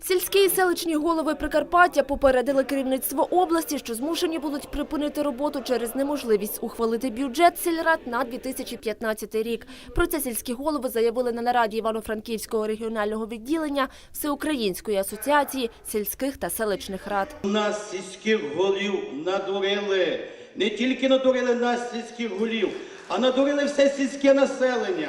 Сільські і селищні голови Прикарпаття попередили керівництво області, що змушені будуть припинити роботу через неможливість ухвалити бюджет сільрад на 2015 рік. Про це сільські голови заявили на нараді Івано-Франківського регіонального відділення Всеукраїнської асоціації сільських та селищних рад. У нас сільських голів надурили. Не тільки надурили нас сільських голів, а надурили все сільське населення.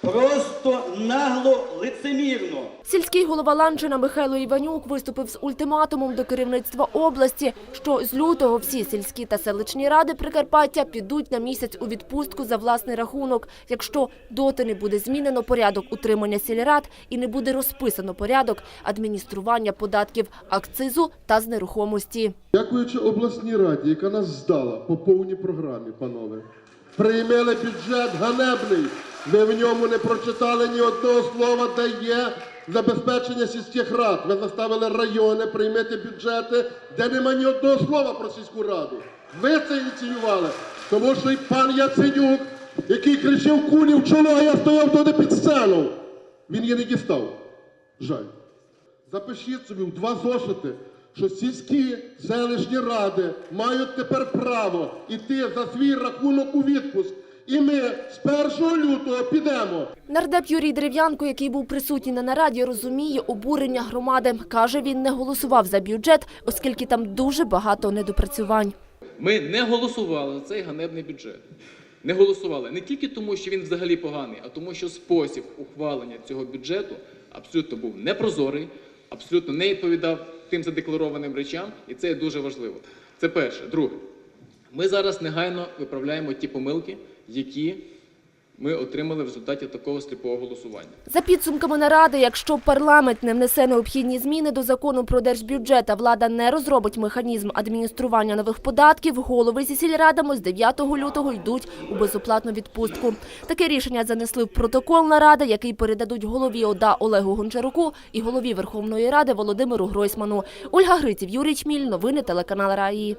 Просто нагло, лицемірно. Сільський голова Ланчина Михайло Іванюк виступив з ультиматумом до керівництва області, що з лютого всі сільські та селищні ради Прикарпаття підуть на місяць у відпустку за власний рахунок, якщо доти не буде змінено порядок утримання сільрад і не буде розписано порядок адміністрування податків акцизу та з нерухомості. Дякуючи обласній раді, яка нас здала по повній програмі, панове. Приймели бюджет ганебний. Ви в ньому не прочитали ні одного слова, де є забезпечення сільських рад. Ви заставили райони приймати бюджети, де нема ні одного слова про сільську раду. Ви це ініціювали. Тому що і пан Яценюк, який кричив кулі в чоло, а я стояв туди під сцену. Він її не дістав. Жаль. Запишіть собі в два зошити, що сільські селищні ради мають тепер право йти за свій рахунок у відпуск. І ми з 1 лютого підемо. Нардеп Юрій Дерев'янко, який був присутній на нараді, розуміє обурення громади. Каже, він не голосував за бюджет, оскільки там дуже багато недопрацювань. Ми не голосували за цей ганебний бюджет. Не голосували не тільки тому, що він взагалі поганий, а тому, що спосіб ухвалення цього бюджету абсолютно був непрозорий, абсолютно не відповідав тим задекларованим речам, і це дуже важливо. Це перше. Друге, ми зараз негайно виправляємо ті помилки, які ми отримали в результаті такого сліпого голосування. За підсумками наради, якщо парламент не внесе необхідні зміни до закону про держбюджет, а влада не розробить механізм адміністрування нових податків, голови зі сільрадами з 9 лютого йдуть у безоплатну відпустку. Таке рішення занесли в протокол наради, який передадуть голові ОДА Олегу Гончаруку і голові Верховної Ради Володимиру Гройсману. Ольга Гриців, Юрій Чміль, новини телеканал Раї.